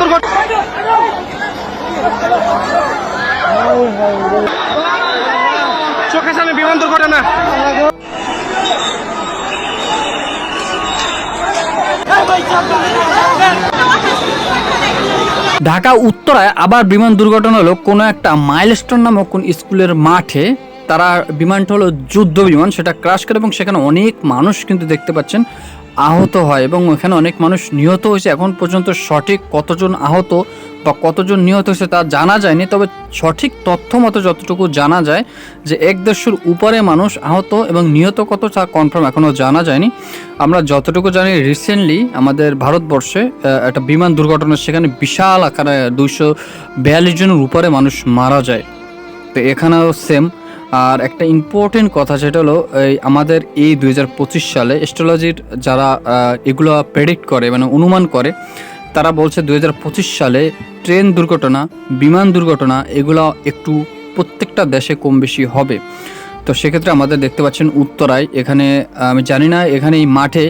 দুর্ঘটনা চোখের সামনে বিমান দুর্ঘটনা ঢাকা উত্তরায় আবার বিমান দুর্ঘটনা হলো কোনো একটা মাইলস্টোন নামক কোন স্কুলের মাঠে। তারা বিমানটা হলো যুদ্ধ বিমান, সেটা ক্রাশ করে এবং সেখানে অনেক মানুষ কিন্তু দেখতে পাচ্ছেন। আহত হয় এবং এখানে অনেক মানুষ নিহত হয়েছে। এখন পর্যন্ত সঠিক কতজন আহত বা কতজন নিহত হয়েছে তা জানা যায়নি, তবে সঠিক তথ্য মতো যতটুকু জানা যায় যে এক দেড়শোর উপরে মানুষ আহত এবং নিহত কত তা কনফার্ম এখনও জানা যায়নি। আমরা যতটুকু জানি রিসেন্টলি আমাদের ভারতবর্ষে একটা বিমান দুর্ঘটনা, সেখানে বিশাল আকারে দুইশো বিয়াল্লিশ জনের উপরে মানুষ মারা যায়। তো এখানেও সেম আর একটা ইম্পর্টেন্ট কথা সেটা হলো, এই আমাদের এই দু হাজার পঁচিশ সালে অ্যাস্ট্রোলজির যারা এগুলো প্রেডিক্ট করে মানে অনুমান করে, তারা বলছে দুই হাজার পঁচিশ সালে ট্রেন দুর্ঘটনা, বিমান দুর্ঘটনা, এগুলো একটু প্রত্যেকটা দেশে কম বেশি হবে। তো সেক্ষেত্রে আমাদের দেখতে পাচ্ছেন উত্তরায়, এখানে, আমি জানি না এখানে এই মাঠে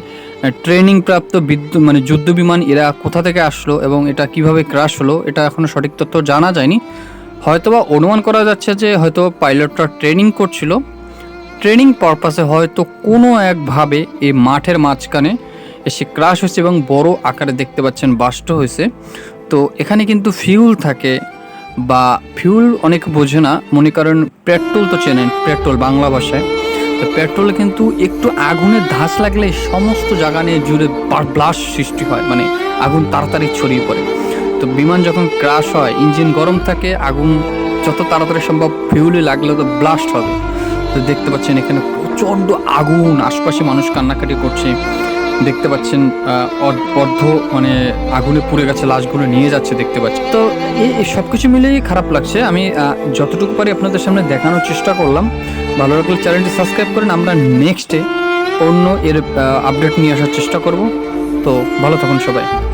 ট্রেনিং প্রাপ্ত বিদ্যুৎ মানে যুদ্ধ বিমান এরা কোথা থেকে আসলো এবং এটা কীভাবে ক্রাশ হলো, এটা এখনও সঠিক তথ্য জানা যায়নি। হয়তোবা অনুমান করা যাচ্ছে যে হয়তো পাইলটরা ট্রেনিং করছিল। ট্রেনিং পারপাসে হয়তো কোনো একভাবে এই মাঠের মাঝখানে এসে ক্রাশ হয়েছে এবং বড় আকারে দেখতে পাচ্ছেন বাষ্ট হয়েছে। তো এখানে কিন্তু ফিউল থাকে বা ফিউল অনেক বোঝে না। মনে করেন পেট্রোল তো চেনেন, পেট্রোল বাংলা ভাষায়। তো পেট্রোলে কিন্তু একটু আগুনের ধাস লাগলে সমস্ত জায়গা নিয়ে জুড়ে ব্লাস্ট সৃষ্টি হয়। মানে আগুন তাড়াতাড়ি ছড়িয়ে পড়ে। তো বিমান যখন ক্রাশ হয় ইঞ্জিন গরম থাকে, আগুন যত তাড়াতাড়ি সম্ভব ফিউলে লাগলে তো ব্লাস্ট হবে। তো দেখতে পাচ্ছেন এখানে প্রচণ্ড আগুন, আশপাশে মানুষ কান্নাকাটি করছে। দেখতে পাচ্ছেন অর্ধ- মানে আগুনে পুড়ে গেছে, লাশগুলো নিয়ে যাচ্ছে দেখতে পাচ্ছি তো এই সব কিছু মিলেই খারাপ লাগছে। আমি যতটুকু পারি আপনাদের সামনে দেখানোর চেষ্টা করলাম। ভালো লাগলে চ্যানেলটি সাবস্ক্রাইব করেন। আমরা নেক্সটে অন্য এর আপডেট নিয়ে আসার চেষ্টা করব। তো ভালো থাকুন সবাই। Bye bye